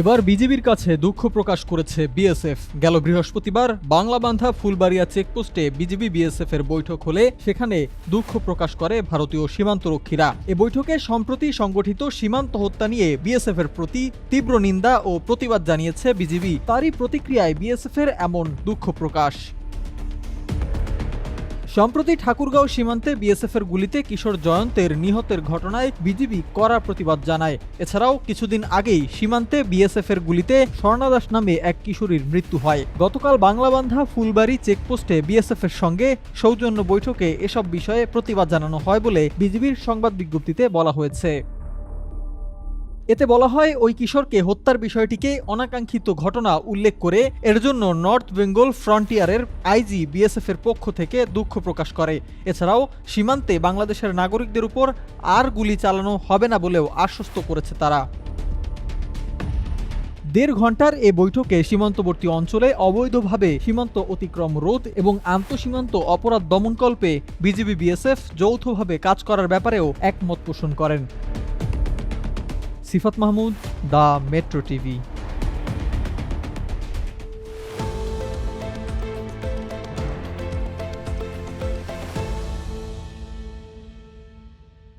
এবার বিজেপির কাছে দুঃখ প্রকাশ করেছে বিএসএফ। গেল বৃহস্পতিবার বাংলাবান্ধা ফুলবাড়িয়া চেকপোস্টে বিজেপি বিএসএফ এর বৈঠক হলে সেখানে দুঃখ প্রকাশ করে ভারতীয় সীমান্তরক্ষীরা। এ বৈঠকে সম্প্রতি সংগঠিত সীমান্ত হত্যা নিয়ে বিএসএফ এর প্রতি তীব্র নিন্দা ও প্রতিবাদ জানিয়েছে বিজিবি। তারই প্রতিক্রিয়ায় বিএসএফ এর এমন দুঃখ প্রকাশ। সম্প্রতি ঠাকুরগাঁও সীমান্তে বিএসএফের গুলিতে কিশোর জয়ন্তের নিহতের ঘটনায় বিজিবি কড়া প্রতিবাদ জানায়। এছাড়াও কিছুদিন আগেই সীমান্তে বিএসএফের গুলিতে স্বর্ণাদাস নামে এক কিশোরীর মৃত্যু হয়। গতকাল বাংলাবান্ধা ফুলবাড়ি চেকপোস্টে বিএসএফের সঙ্গে সৌজন্য বৈঠকে এসব বিষয়ে প্রতিবাদ জানানো হয় বলে বিজিবির সংবাদ বিজ্ঞপ্তিতে বলা হয়েছে। এতে বলা হয় ওই কিশোরকে হত্যার বিষয়টিকে অনাকাঙ্ক্ষিত ঘটনা উল্লেখ করে এর জন্য নর্থ বেঙ্গল ফ্রন্টিয়ারের আইজি বিএসএফ এর পক্ষ থেকে দুঃখ প্রকাশ করে। এছাড়াও সীমান্তে বাংলাদেশের নাগরিকদের উপর আর গুলি চালানো হবে না বলেও আশ্বস্ত করেছে তারা। দেড় ঘণ্টার এ বৈঠকে সীমান্তবর্তী অঞ্চলে অবৈধভাবে সীমান্ত অতিক্রম রোধ এবং আন্তঃসীমান্ত অপরাধ দমনকল্পে বিজিবি বিএসএফ যৌথভাবে কাজ করার ব্যাপারেও একমত পোষণ করেন। सिफत महमूद द मेट्रो टीवी।